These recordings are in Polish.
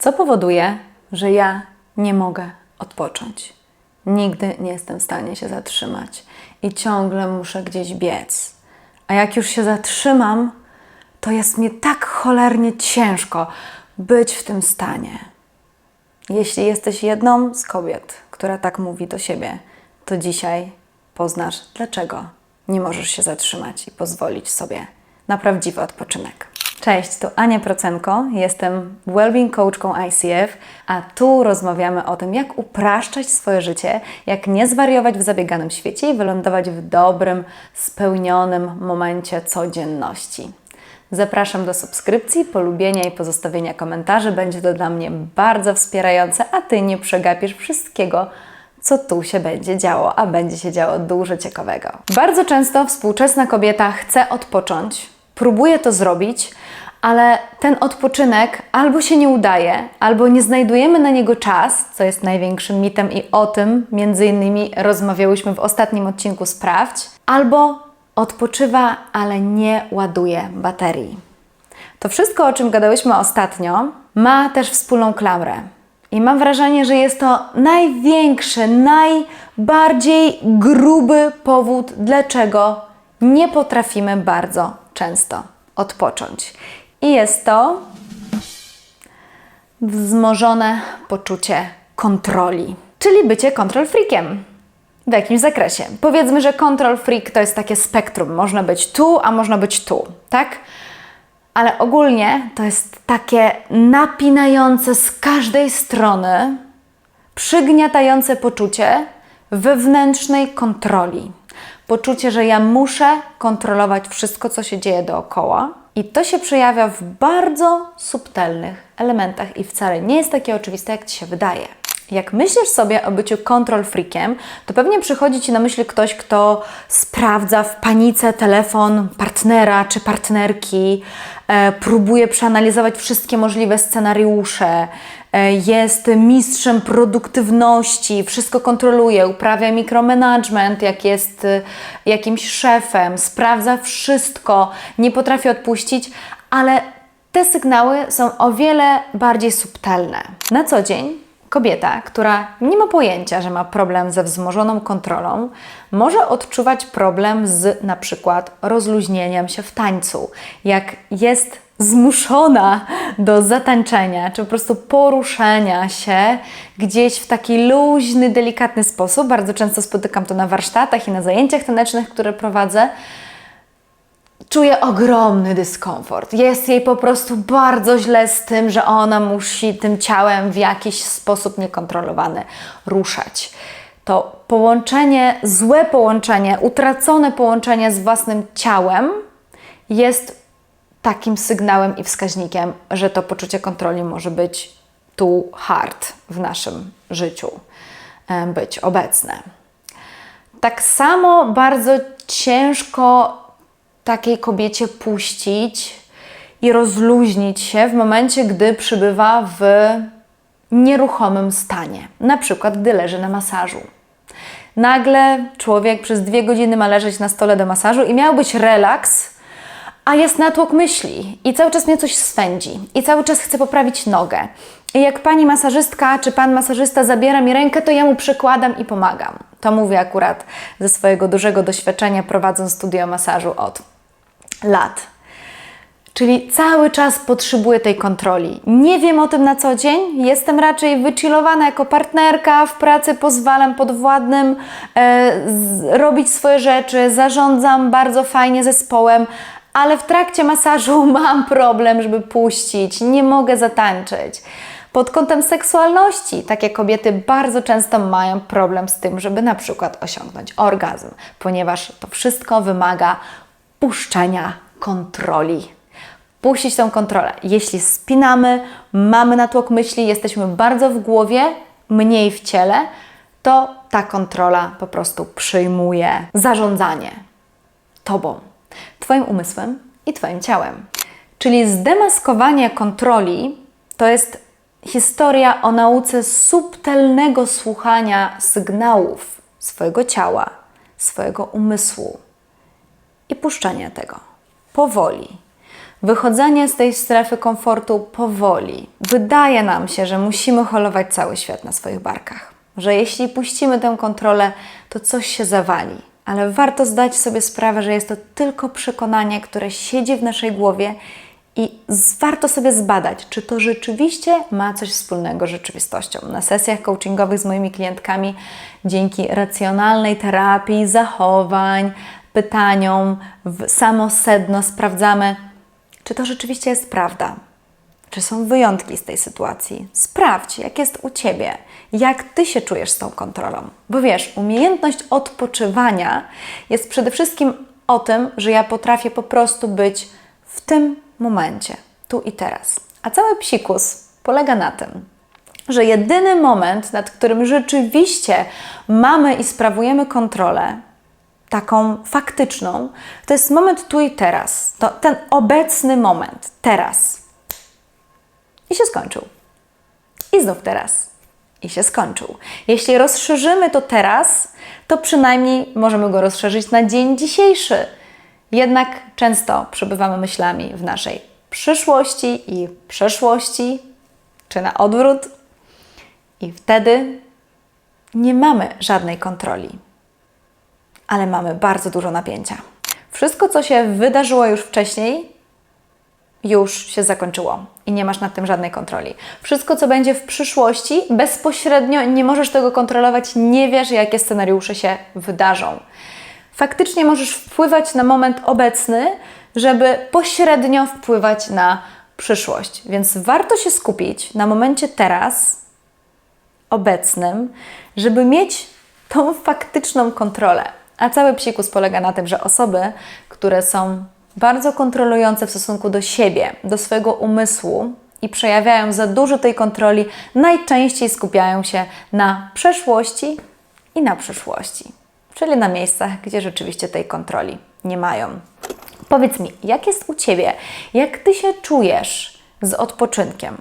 Co powoduje, że ja nie mogę odpocząć? Nigdy nie jestem w stanie się zatrzymać i ciągle muszę gdzieś biec. A jak już się zatrzymam, to jest mi tak cholernie ciężko być w tym stanie. Jeśli jesteś jedną z kobiet, która tak mówi do siebie, to dzisiaj poznasz, dlaczego nie możesz się zatrzymać i pozwolić sobie na prawdziwy odpoczynek. Cześć, tu Ania Procenko, jestem Wellbeing Coachką ICF, a tu rozmawiamy o tym, jak upraszczać swoje życie, jak nie zwariować w zabieganym świecie i wylądować w dobrym, spełnionym momencie codzienności. Zapraszam do subskrypcji, polubienia i pozostawienia komentarzy. Będzie to dla mnie bardzo wspierające, a Ty nie przegapisz wszystkiego, co tu się będzie działo, a będzie się działo dużo ciekawego. Bardzo często współczesna kobieta chce odpocząć, próbuje to zrobić, ale ten odpoczynek albo się nie udaje, albo nie znajdujemy na niego czas, co jest największym mitem i o tym między innymi rozmawiałyśmy w ostatnim odcinku Sprawdź, albo odpoczywa, ale nie ładuje baterii. To wszystko, o czym gadałyśmy ostatnio, ma też wspólną klamrę. I mam wrażenie, że jest to największy, najbardziej gruby powód, dlaczego nie potrafimy bardzo często odpocząć. I jest to wzmożone poczucie kontroli, czyli bycie control freakiem w jakimś zakresie. Powiedzmy, że control freak to jest takie spektrum. Można być tu, a można być tu, tak? Ale ogólnie to jest takie napinające z każdej strony, przygniatające poczucie wewnętrznej kontroli. Poczucie, że ja muszę kontrolować wszystko, co się dzieje dookoła. I to się przejawia w bardzo subtelnych elementach i wcale nie jest takie oczywiste, jak Ci się wydaje. Jak myślisz sobie o byciu control freakiem, to pewnie przychodzi Ci na myśl ktoś, kto sprawdza w panice telefon partnera czy partnerki, e, próbuje przeanalizować wszystkie możliwe scenariusze, e, jest mistrzem produktywności, wszystko kontroluje, uprawia mikromanagement, jak jest e, jakimś szefem, sprawdza wszystko, nie potrafi odpuścić, ale te sygnały są o wiele bardziej subtelne. Na co dzień Kobieta, która nie ma pojęcia, że ma problem ze wzmożoną kontrolą, może odczuwać problem z na przykład rozluźnieniem się w tańcu. Jak jest zmuszona do zatańczenia, czy po prostu poruszenia się gdzieś w taki luźny, delikatny sposób. Bardzo często spotykam to na warsztatach i na zajęciach tanecznych, które prowadzę czuje ogromny dyskomfort. Jest jej po prostu bardzo źle z tym, że ona musi tym ciałem w jakiś sposób niekontrolowany ruszać. To połączenie, złe połączenie, utracone połączenie z własnym ciałem jest takim sygnałem i wskaźnikiem, że to poczucie kontroli może być tu hard w naszym życiu, być obecne. Tak samo bardzo ciężko takiej kobiecie puścić i rozluźnić się w momencie, gdy przybywa w nieruchomym stanie, na przykład gdy leży na masażu. Nagle człowiek przez dwie godziny ma leżeć na stole do masażu i miał być relaks, a jest natłok myśli i cały czas mnie coś swędzi i cały czas chce poprawić nogę. I jak pani masażystka czy pan masażysta zabiera mi rękę, to ja mu przykładam i pomagam. To mówię akurat ze swojego dużego doświadczenia, prowadząc studio masażu od lat. Czyli cały czas potrzebuję tej kontroli. Nie wiem o tym na co dzień, jestem raczej wychillowana jako partnerka, w pracy pozwalam podwładnym e, z, robić swoje rzeczy, zarządzam bardzo fajnie zespołem, ale w trakcie masażu mam problem, żeby puścić, nie mogę zatańczyć. Pod kątem seksualności takie kobiety bardzo często mają problem z tym, żeby na przykład osiągnąć orgazm, ponieważ to wszystko wymaga puszczenia kontroli. Puścić tą kontrolę. Jeśli spinamy, mamy natłok myśli, jesteśmy bardzo w głowie, mniej w ciele, to ta kontrola po prostu przyjmuje zarządzanie Tobą, Twoim umysłem i Twoim ciałem. Czyli zdemaskowanie kontroli to jest historia o nauce subtelnego słuchania sygnałów swojego ciała, swojego umysłu i puszczania tego powoli, wychodzenie z tej strefy komfortu powoli. Wydaje nam się, że musimy holować cały świat na swoich barkach, że jeśli puścimy tę kontrolę, to coś się zawali. Ale warto zdać sobie sprawę, że jest to tylko przekonanie, które siedzi w naszej głowie i warto sobie zbadać, czy to rzeczywiście ma coś wspólnego z rzeczywistością. Na sesjach coachingowych z moimi klientkami, dzięki racjonalnej terapii zachowań, pytaniom, w samo sedno sprawdzamy, czy to rzeczywiście jest prawda. Czy są wyjątki z tej sytuacji? Sprawdź, jak jest u ciebie, jak ty się czujesz z tą kontrolą. Bo wiesz, umiejętność odpoczywania jest przede wszystkim o tym, że ja potrafię po prostu być w tym momencie, tu i teraz. A cały psikus polega na tym, że jedyny moment, nad którym rzeczywiście mamy i sprawujemy kontrolę, taką faktyczną, to jest moment tu i teraz. To ten obecny moment, teraz. I się skończył. I znów teraz. I się skończył. Jeśli rozszerzymy to teraz, to przynajmniej możemy go rozszerzyć na dzień dzisiejszy. Jednak często przebywamy myślami w naszej przyszłości i przeszłości, czy na odwrót, i wtedy nie mamy żadnej kontroli ale mamy bardzo dużo napięcia. Wszystko, co się wydarzyło już wcześniej, już się zakończyło i nie masz nad tym żadnej kontroli. Wszystko, co będzie w przyszłości, bezpośrednio nie możesz tego kontrolować, nie wiesz, jakie scenariusze się wydarzą. Faktycznie możesz wpływać na moment obecny, żeby pośrednio wpływać na przyszłość. Więc warto się skupić na momencie teraz, obecnym, żeby mieć tą faktyczną kontrolę. A cały psikus polega na tym, że osoby, które są bardzo kontrolujące w stosunku do siebie, do swojego umysłu i przejawiają za dużo tej kontroli, najczęściej skupiają się na przeszłości i na przyszłości, czyli na miejscach, gdzie rzeczywiście tej kontroli nie mają. Powiedz mi, jak jest u Ciebie? Jak Ty się czujesz z odpoczynkiem?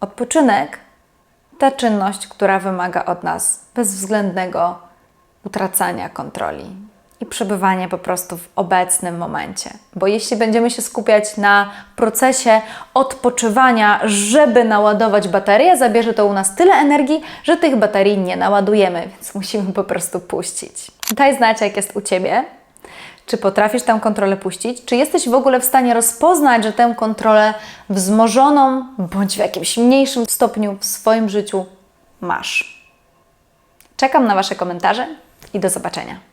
Odpoczynek ta czynność, która wymaga od nas bezwzględnego utracania kontroli i przebywania po prostu w obecnym momencie. Bo jeśli będziemy się skupiać na procesie odpoczywania, żeby naładować baterię, zabierze to u nas tyle energii, że tych baterii nie naładujemy, więc musimy po prostu puścić. Daj znać, jak jest u Ciebie. Czy potrafisz tę kontrolę puścić? Czy jesteś w ogóle w stanie rozpoznać, że tę kontrolę wzmożoną bądź w jakimś mniejszym stopniu w swoim życiu masz? Czekam na Wasze komentarze i do zobaczenia.